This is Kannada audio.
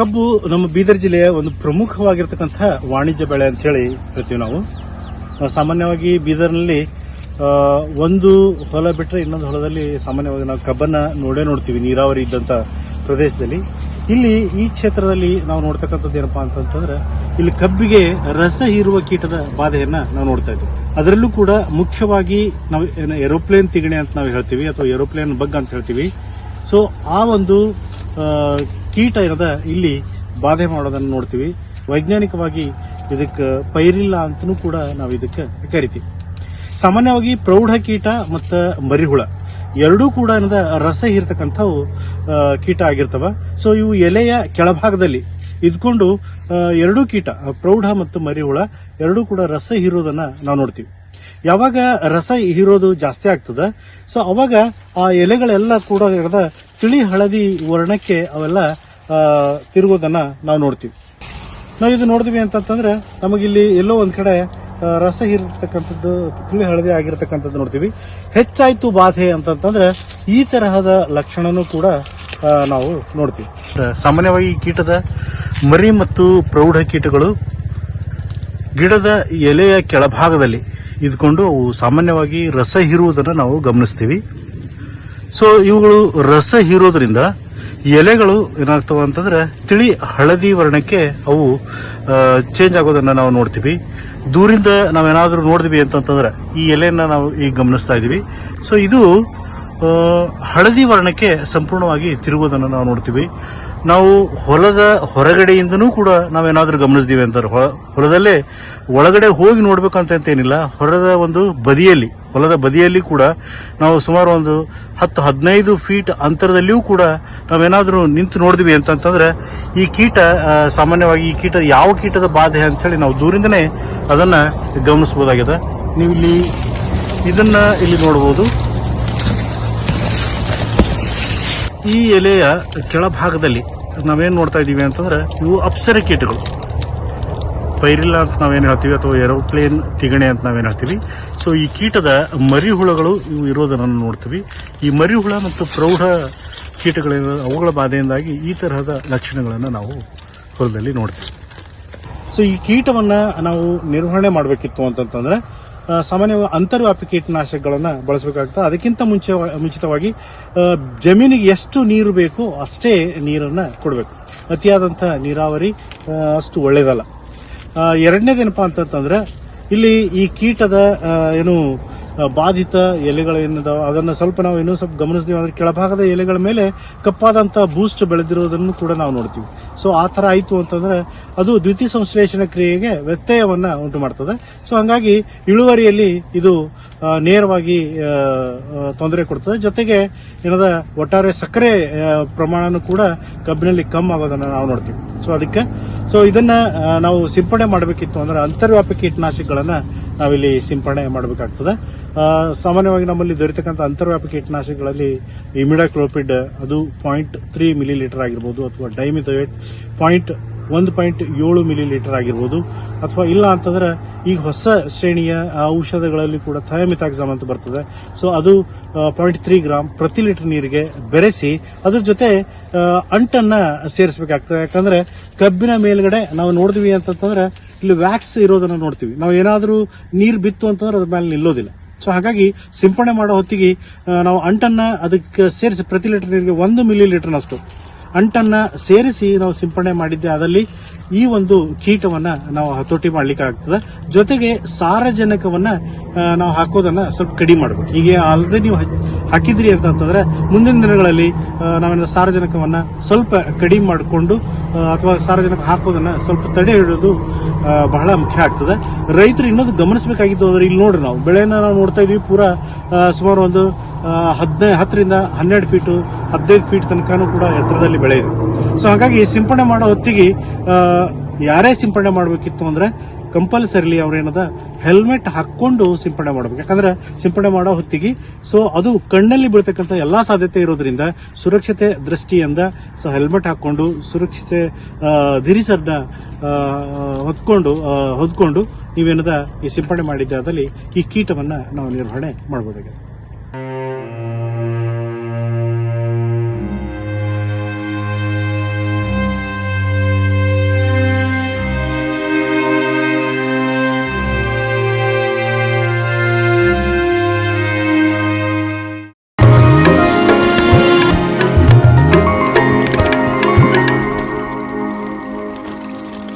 ಕಬ್ಬು ನಮ್ಮ ಬೀದರ್ ಜಿಲ್ಲೆಯ ಒಂದು ಪ್ರಮುಖವಾಗಿರ್ತಕ್ಕಂಥ ವಾಣಿಜ್ಯ ಬೆಳೆ ಅಂತ ಹೇಳಿ ಹೇಳ್ತೀವಿ ನಾವು. ಸಾಮಾನ್ಯವಾಗಿ ಬೀದರ್ನಲ್ಲಿ ಒಂದು ಹೊಲ ಬಿಟ್ಟರೆ ಇನ್ನೊಂದು ಹೊಲದಲ್ಲಿ ಸಾಮಾನ್ಯವಾಗಿ ನಾವು ಕಬ್ಬನ್ನ ನೋಡೇ ನೋಡ್ತೀವಿ, ನೀರಾವರಿ ಇದ್ದಂತ ಪ್ರದೇಶದಲ್ಲಿ. ಇಲ್ಲಿ ಈ ಕ್ಷೇತ್ರದಲ್ಲಿ ನಾವು ನೋಡ್ತಕ್ಕಂಥದ್ದು ಏನಪ್ಪಾ ಅಂತಂತಂದ್ರೆ, ಇಲ್ಲಿ ಕಬ್ಬಿಗೆ ರಸ ಹೀರುವ ಕೀಟದ ಬಾಧೆಯನ್ನ ನಾವು ನೋಡ್ತಾ ಇದ್ದೀವಿ ಅದರಲ್ಲೂ ಕೂಡ ಮುಖ್ಯವಾಗಿ ನಾವು ಏರೋಪ್ಲೇನ್ ತಿಗಣೆ ಅಂತ ನಾವು ಹೇಳ್ತೀವಿ, ಅಥವಾ ಏರೋಪ್ಲೇನ್ ಬಗ್ ಅಂತ ಹೇಳ್ತೀವಿ. ಸೊ ಆ ಒಂದು ಕೀಟ ಏನದ ಇಲ್ಲಿ ಬಾಧೆ ಮಾಡೋದನ್ನ ನೋಡ್ತೀವಿ. ವೈಜ್ಞಾನಿಕವಾಗಿ ಇದಕ್ಕೆ ಪೈರಿಲ್ಲ ಅಂತನೂ ಕೂಡ ನಾವು ಇದಕ್ಕೆ ಕರಿತೀವಿ. ಸಾಮಾನ್ಯವಾಗಿ ಪ್ರೌಢ ಕೀಟ ಮತ್ತು ಮರಿಹುಳ ಎರಡೂ ಕೂಡ ಏನದ ರಸ ಇರತಕ್ಕಂಥವು ಕೀಟ ಆಗಿರ್ತವ. ಸೊ ಇವು ಎಲೆಯ ಕೆಳಭಾಗದಲ್ಲಿ ಇದ್ಕೊಂಡು ಎರಡೂ ಕೀಟ, ಪ್ರೌಢ ಮತ್ತು ಮರಿಹುಳ ಎರಡೂ ಕೂಡ ರಸ ಹೀರೋದನ್ನ ನಾವು ನೋಡ್ತೀವಿ. ಯಾವಾಗ ರಸ ಹೀರೋದು ಜಾಸ್ತಿ ಆಗ್ತದ ಸೊ ಅವಾಗ ಆ ಎಲೆಗಳೆಲ್ಲ ಕೂಡ ಇರದ ತಿಳಿ ಹಳದಿ ವರ್ಣಕ್ಕೆ ಅವೆಲ್ಲ ತಿರುಗೋದನ್ನ ನಾವು ನೋಡ್ತೀವಿ. ನಾವು ಇದು ನೋಡಿದ್ವಿ ಅಂತಂತಂದ್ರೆ ನಮಗಿಲ್ಲಿ ಎಲ್ಲೋ ಒಂದ್ ಕಡೆ ರಸ ಹೀರಿರ್ತಕ್ಕಂಥದ್ದು, ತಿಳಿ ಹಳದಿ ಆಗಿರ್ತಕ್ಕಂಥದ್ದು ನೋಡ್ತೀವಿ. ಹೆಚ್ಚಾಯ್ತು ಬಾಧೆ ಅಂತಂತಂದ್ರೆ ಈ ತರಹದ ಲಕ್ಷಣನೂ ಕೂಡ ನಾವು ನೋಡ್ತೀವಿ. ಸಾಮಾನ್ಯವಾಗಿ ಕೀಟದ ಮರಿ ಮತ್ತು ಪ್ರೌಢ ಕೀಟಗಳು ಗಿಡದ ಎಲೆಯ ಕೆಳಭಾಗದಲ್ಲಿ ಇದ್ಕೊಂಡು ಅವು ಸಾಮಾನ್ಯವಾಗಿ ರಸ ಹೀರುವುದನ್ನು ನಾವು ಗಮನಿಸ್ತೀವಿ. ಸೊ ಇವುಗಳು ರಸ ಹೀರೋದ್ರಿಂದ ಎಲೆಗಳು ಏನಾಗ್ತವೆ ಅಂತಂದ್ರೆ ತಿಳಿ ಹಳದಿ ವರ್ಣಕ್ಕೆ ಅವು ಚೇಂಜ್ ಆಗೋದನ್ನು ನಾವು ನೋಡ್ತೀವಿ. ದೂರಿಂದ ನಾವೇನಾದರೂ ನೋಡಿದ್ವಿ ಅಂತಂತಂದ್ರೆ ಈ ಎಲೆಯನ್ನು ನಾವು ಈಗ ಗಮನಿಸ್ತಾ ಇದ್ದೀವಿ ಸೊ ಇದು ಹಳದಿ ವರ್ಣಕ್ಕೆ ಸಂಪೂರ್ಣವಾಗಿ ತಿರುಗೋದನ್ನು ನಾವು ನೋಡ್ತೀವಿ. ನಾವು ಹೊಲದ ಹೊರಗಡೆಯಿಂದನೂ ಕೂಡ ನಾವೇನಾದರೂ ಗಮನಿಸ್ತೀವಿ ಅಂತಾರೆ. ಹೊಲ- ಹೊಲದಲ್ಲೇ ಒಳಗಡೆ ಹೋಗಿ ನೋಡ್ಬೇಕಂತ ಏನಿಲ್ಲ ಹೊರದ ಒಂದು ಬದಿಯಲ್ಲಿ, ಹೊಲದ ಬದಿಯಲ್ಲಿ ಕೂಡ ನಾವು ಸುಮಾರು ಒಂದು ಹತ್ತು, ಹದಿನೈದು ಫೀಟ್ ಅಂತರದಲ್ಲಿಯೂ ಕೂಡ ನಾವೇನಾದರೂ ನಿಂತು ನೋಡಿದ್ವಿ ಅಂತಂತಂದ್ರೆ ಈ ಕೀಟ ಸಾಮಾನ್ಯವಾಗಿ ಈ ಕೀಟ ಯಾವ ಕೀಟದ ಬಾಧೆ ಅಂಥೇಳಿ ನಾವು ದೂರಿಂದನೇ ಅದನ್ನು ಗಮನಿಸ್ಬೋದಾಗಿದೆ. ನೀವು ಇಲ್ಲಿ ಇದನ್ನು ಇಲ್ಲಿ ನೋಡಬಹುದು ಈ ಎಲೆಯ ಕೆಳಭಾಗದಲ್ಲಿ ನಾವೇನು ನೋಡ್ತಾ ಇದ್ದೀವಿ ಅಂತಂದ್ರೆ ಇವು ಅಪ್ಸರ ಕೀಟಗಳು. ಪೈರಿಲ್ಲ ಅಂತ ನಾವೇನು ಹೇಳ್ತೀವಿ ಅಥವಾ ಏರೋಪ್ಲೇನ್ ತಿಗಣೆ ಅಂತ ನಾವೇನು ಹೇಳ್ತೀವಿ. ಸೊ ಈ ಕೀಟದ ಮರಿಹುಳಗಳು ಇವು ಇರೋದನ್ನು ನೋಡ್ತೀವಿ. ಈ ಮರಿಹುಳ ಮತ್ತು ಪ್ರೌಢ ಕೀಟಗಳಿಂದ ಅವುಗಳ ಬಾಧೆಯಿಂದಾಗಿ ಈ ತರಹದ ಲಕ್ಷಣಗಳನ್ನು ನಾವು ಹೊಲದಲ್ಲಿ ನೋಡ್ತೀವಿ. ಸೊ ಈ ಕೀಟವನ್ನು ನಾವು ನಿರ್ವಹಣೆ ಮಾಡಬೇಕಿತ್ತು ಅಂತಂತಂದ್ರೆ ಸಾಮಾನ್ಯವಾಗಿ ಅಂತರ್ವ್ಯಾಪಿ ಕೀಟನಾಶಕಗಳನ್ನು ಬಳಸಬೇಕಾಗ್ತದೆ. ಅದಕ್ಕಿಂತ ಮುಂಚೆ, ಮುಂಚಿತವಾಗಿ ಜಮೀನಿಗೆ ಎಷ್ಟು ನೀರು ಬೇಕು ಅಷ್ಟೇ ನೀರನ್ನ ಕೊಡಬೇಕು. ಅತಿಯಾದಂಥ ನೀರಾವರಿ ಅಷ್ಟು ಒಳ್ಳೇದಲ್ಲ. ಎರಡನೇದೇನಪ್ಪ ಅಂತಂತಂದ್ರೆ, ಇಲ್ಲಿ ಈ ಕೀಟದ ಏನು ಬಾಧಿತ ಎಲೆಗಳೇನಿದಾವ ಅದನ್ನು ಸ್ವಲ್ಪ ನಾವು ಇನ್ನೂ ಸ್ವಲ್ಪ ಗಮನಿಸ್ತೀವಿ ಅಂದರೆ ಕೆಳಭಾಗದ ಎಲೆಗಳ ಮೇಲೆ ಕಪ್ಪಾದಂಥ ಬೂಸ್ಟ್ ಬೆಳೆದಿರೋದನ್ನು ಕೂಡ ನಾವು ನೋಡ್ತೀವಿ. ಸೊ ಆ ಥರ ಆಯಿತು ಅಂತಂದ್ರೆ ಅದು ದ್ವಿತೀಯ ಸಂಶ್ಲೇಷಣ ಕ್ರಿಯೆಗೆ ವ್ಯತ್ಯಯವನ್ನು ಉಂಟು ಮಾಡ್ತದೆ. ಸೊ ಹಂಗಾಗಿ ಇಳುವರಿಯಲ್ಲಿ ಇದು ನೇರವಾಗಿ ತೊಂದರೆ ಕೊಡ್ತದೆ. ಜೊತೆಗೆ ಏನದ, ಒಟ್ಟಾರೆ ಸಕ್ಕರೆ ಪ್ರಮಾಣನೂ ಕೂಡ ಕಬ್ಬಿನಲ್ಲಿ ಕಮ್ಮಿ ಆಗೋದನ್ನು ನಾವು ನೋಡ್ತೀವಿ. ಸೊ ಅದಕ್ಕೆ ಸೊ ಇದನ್ನು ನಾವು ಸಿಂಪಡಣೆ ಮಾಡಬೇಕಿತ್ತು ಅಂದ್ರೆ ಅಂತರ್ವ್ಯಾಪಿ ಕೀಟನಾಶಕಗಳನ್ನ ನಾವಿಲ್ಲಿ ಸಿಂಪಡಣೆ ಮಾಡಬೇಕಾಗ್ತದೆ. ಸಾಮಾನ್ಯವಾಗಿ ನಮ್ಮಲ್ಲಿ ದೊರೆತಕ್ಕಂಥ ಅಂತರ್ವ್ಯಾಪಿ ಕೀಟನಾಶಕಗಳಲ್ಲಿ ಇಮಿಡಾಕ್ಲೋಪಿಡ್ ಅದು ಪಾಯಿಂಟ್ ತ್ರೀ ಮಿಲಿ ಲೀಟರ್ ಆಗಿರ್ಬೋದು ಅಥವಾ ಡೈಮಿಥೋಯೇಟ್ ಪಾಯಿಂಟ್ ಒಂದು ಪಾಯಿಂಟ್ ಏಳು ಮಿಲಿ ಲೀಟರ್ ಆಗಿರ್ಬೋದು. ಅಥವಾ ಇಲ್ಲ ಅಂತಂದ್ರೆ ಈಗ ಹೊಸ ಶ್ರೇಣಿಯ ಔಷಧಗಳಲ್ಲಿ ಕೂಡ ಥಯಮಿತಾಕ್ಸಾಮ್ ಅಂತ ಬರ್ತದೆ. ಸೊ ಅದು ಪಾಯಿಂಟ್ ತ್ರೀ ಗ್ರಾಮ್ ಪ್ರತಿ ಲೀಟರ್ ನೀರಿಗೆ ಬೆರೆಸಿ ಅದ್ರ ಜೊತೆ ಅಂಟನ್ನ ಸೇರಿಸಬೇಕಾಗ್ತದೆ. ಯಾಕಂದ್ರೆ ಕಬ್ಬಿನ ಮೇಲ್ಗಡೆ ನಾವು ನೋಡಿದ್ವಿ ಅಂತಂತಂದ್ರೆ ಇಲ್ಲಿ ವ್ಯಾಕ್ಸ್ ಇರೋದನ್ನ ನೋಡ್ತೀವಿ. ನಾವು ಏನಾದರೂ ನೀರು ಬಿತ್ತು ಅಂತಂದ್ರೆ ಅದ್ರ ಮೇಲೆ ನಿಲ್ಲೋದಿಲ್ಲ. ಸೊ ಹಾಗಾಗಿ ಸಿಂಪಡಣೆ ಮಾಡೋ ಹೊತ್ತಿಗೆ ನಾವು ಅಂಟನ್ನ ಅದಕ್ಕೆ ಸೇರಿಸಿ ಪ್ರತಿ ಲೀಟರ್ ನೀರಿಗೆ ಒಂದು ಮಿಲಿ ಲೀಟರ್ನಷ್ಟು ಅಂಟನ್ನ ಸೇರಿಸಿ ನಾವು ಸಿಂಪಡಣೆ ಮಾಡಿದ್ದೆ, ಅದರಲ್ಲಿ ಈ ಒಂದು ಕೀಟವನ್ನ ನಾವು ಹತೋಟಿ ಮಾಡ್ಲಿಕ್ಕೆ ಆಗ್ತದೆ ಜೊತೆಗೆ ಸಾರಜನಕವನ್ನ ನಾವು ಹಾಕೋದನ್ನ ಸ್ವಲ್ಪ ಕಡಿಮೆ ಮಾಡಬೇಕು. ಈಗ ಆಲ್ರೆಡಿ ನೀವು ಹಾಕಿದ್ರಿ ಅಂತಂತಂದ್ರೆ ಮುಂದಿನ ದಿನಗಳಲ್ಲಿ ನಾವೇನ ಸಾರಜನಕವನ್ನ ಸ್ವಲ್ಪ ಕಡಿಮೆ ಮಾಡಿಕೊಂಡು ಅಥವಾ ಸಾರಜನಕ ಹಾಕೋದನ್ನ ಸ್ವಲ್ಪ ತಡೆ ಹಿಡಿದು ಬಹಳ ಮುಖ್ಯ ಆಗ್ತದೆ. ರೈತರು ಇನ್ನೊಂದು ಗಮನಿಸಬೇಕಾಗಿದ್ದು ಅಂದ್ರೆ ಇಲ್ಲಿ ನೋಡ್ರಿ ನಾವು. ಬೆಳೆನ ನಾವು ನೋಡ್ತಾ ಇದೀವಿ, ಪೂರಾ ಸುಮಾರು ಒಂದು ಹದಿನೈದು ಹತ್ತರಿಂದ ಹನ್ನೆರಡು ಫೀಟು, ಹದಿನೈದು ಫೀಟ್ ತನಕನೂ ಕೂಡ ಎತ್ತರದಲ್ಲಿ ಬೆಳೆ ಇದೆ. ಸೊ ಹಾಗಾಗಿ ಸಿಂಪಡಣೆ ಮಾಡೋ ಹೊತ್ತಿಗೆ ಯಾರೇ ಸಿಂಪಡಣೆ ಮಾಡಬೇಕಿತ್ತು ಅಂದ್ರೆ ಕಂಪಲ್ಸರಿಲಿ ಅವ್ರೇನದ ಹೆಲ್ಮೆಟ್ ಹಾಕೊಂಡು ಸಿಂಪಡಣೆ ಮಾಡಬೇಕು. ಯಾಕಂದ್ರೆ ಸಿಂಪಡಣೆ ಮಾಡೋ ಹೊತ್ತಿಗೆ ಸೊ ಅದು ಕಣ್ಣಲ್ಲಿ ಬೀಳ್ತಕ್ಕಂಥ ಎಲ್ಲಾ ಸಾಧ್ಯತೆ ಇರೋದ್ರಿಂದ ಸುರಕ್ಷತೆ ದೃಷ್ಟಿಯಿಂದ ಸೊ ಹೆಲ್ಮೆಟ್ ಹಾಕೊಂಡು ಸುರಕ್ಷತೆ ಧಿರಿಸರ್ನ ಹೊತ್ಕೊಂಡು ಹೊದ್ಕೊಂಡು ನೀವೇನದ ಈ ಸಿಂಪಡಣೆ ಮಾಡಿದ್ದಾದಲ್ಲಿ ಈ ಕೀಟವನ್ನ ನಾವು ನಿರ್ವಹಣೆ ಮಾಡಬಹುದಾಗಿದೆ